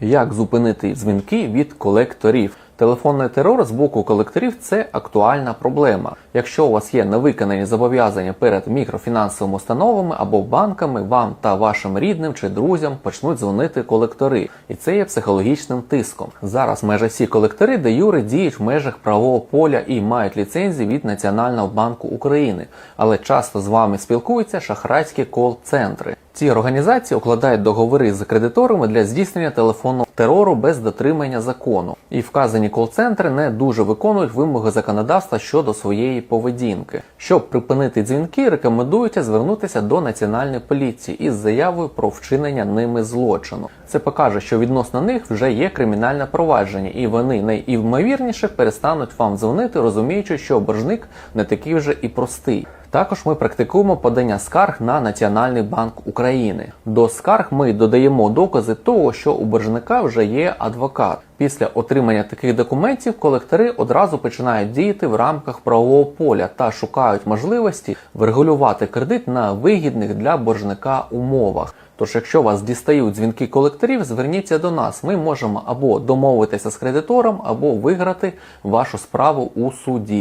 Як зупинити дзвінки від колекторів? Телефонний терор з боку колекторів це актуальна проблема. Якщо у вас є невиконані зобов'язання перед мікрофінансовими установами або банками, вам та вашим рідним чи друзям почнуть дзвонити колектори, і це є психологічним тиском. Зараз майже всі колектори де юри діють в межах правового поля і мають ліцензії від Національного банку України, але часто з вами спілкуються шахрайські кол-центри. Ці організації укладають договори з кредиторами для здійснення телефонного терору без дотримання закону, і вказані кол-центри не дуже виконують вимоги законодавства щодо своєї поведінки. Щоб припинити дзвінки, рекомендується звернутися до національної поліції із заявою про вчинення ними злочину. Це покаже, що відносно них вже є кримінальне провадження, і вони найімовірніше перестануть вам дзвонити, розуміючи, що боржник не такий вже і простий. Також ми практикуємо подання скарг на Національний банк України. До скарг ми додаємо докази того, що у боржника вже є адвокат. Після отримання таких документів колектори одразу починають діяти в рамках правового поля та шукають можливості врегулювати кредит на вигідних для боржника умовах. Тож, якщо вас дістають дзвінки колекторів, зверніться до нас. Ми можемо або домовитися з кредитором, або виграти вашу справу у суді.